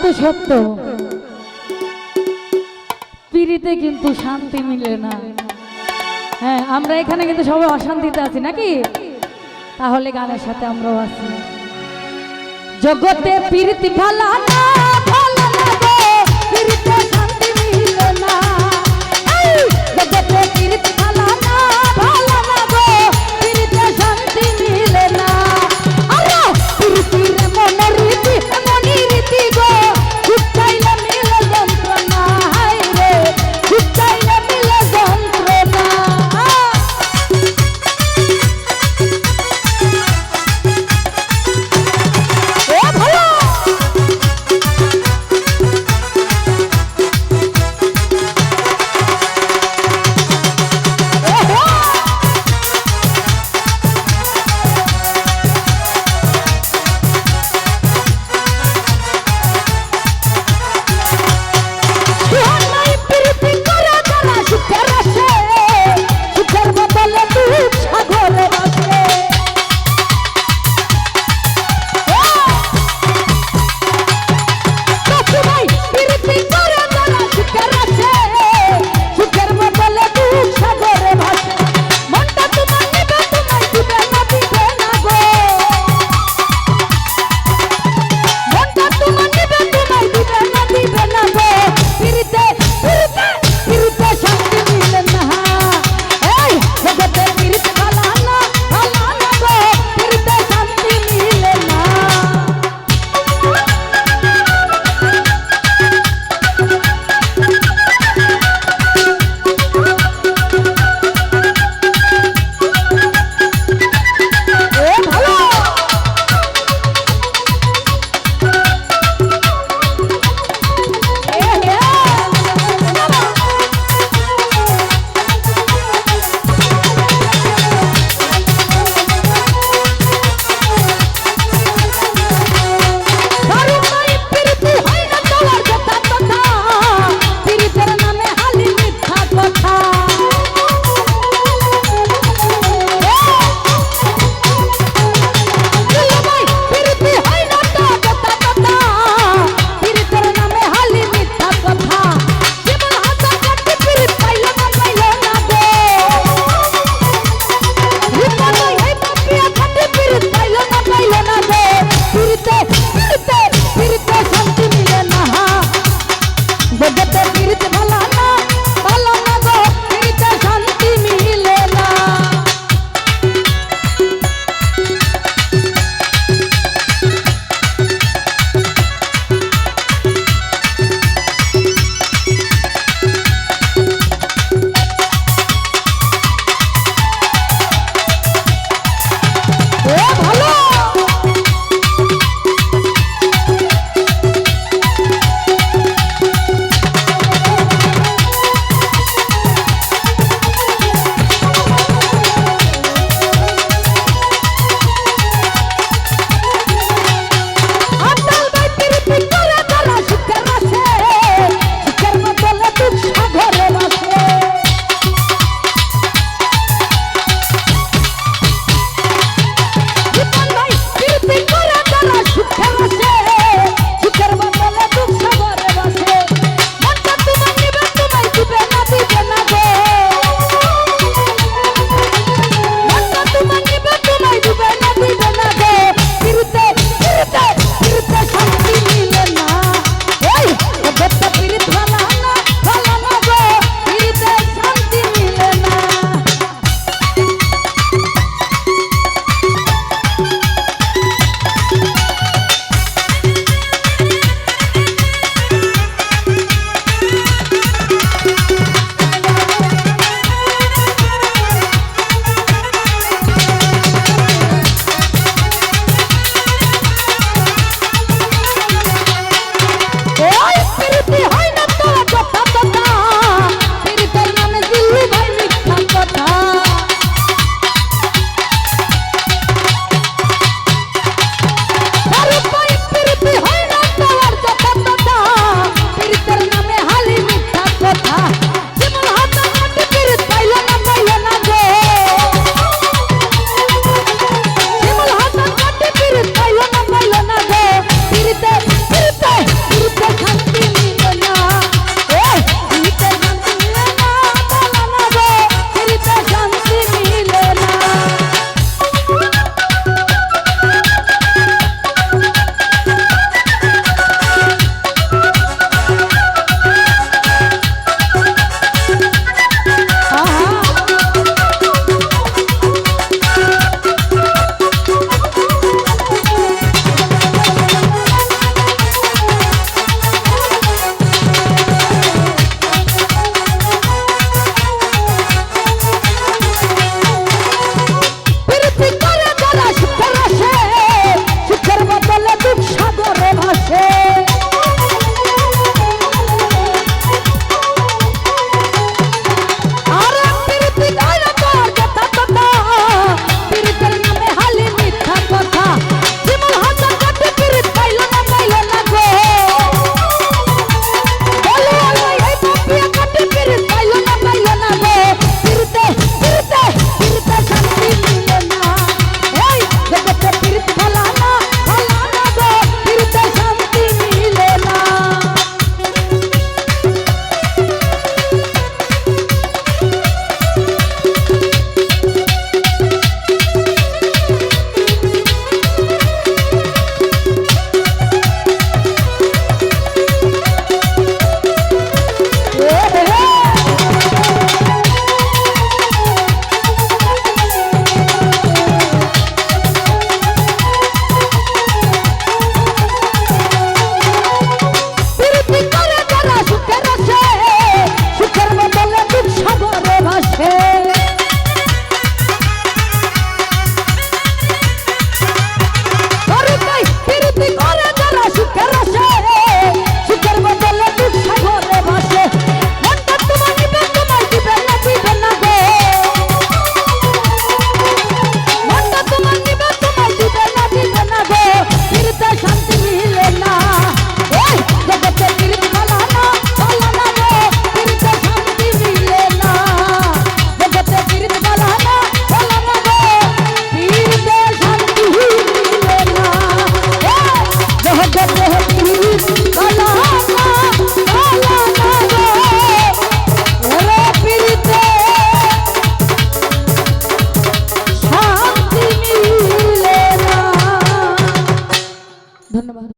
কিন্তু সত্য। পিড়িতে কিন্তু শান্তি মিলে না। হ্যাঁ আমরা এখানে কিন্তু সবাই অশান্তিতে আছি, নাকি? তাহলে গানের সাথে আমরাও আছি। জগতে প্রীতি ভালা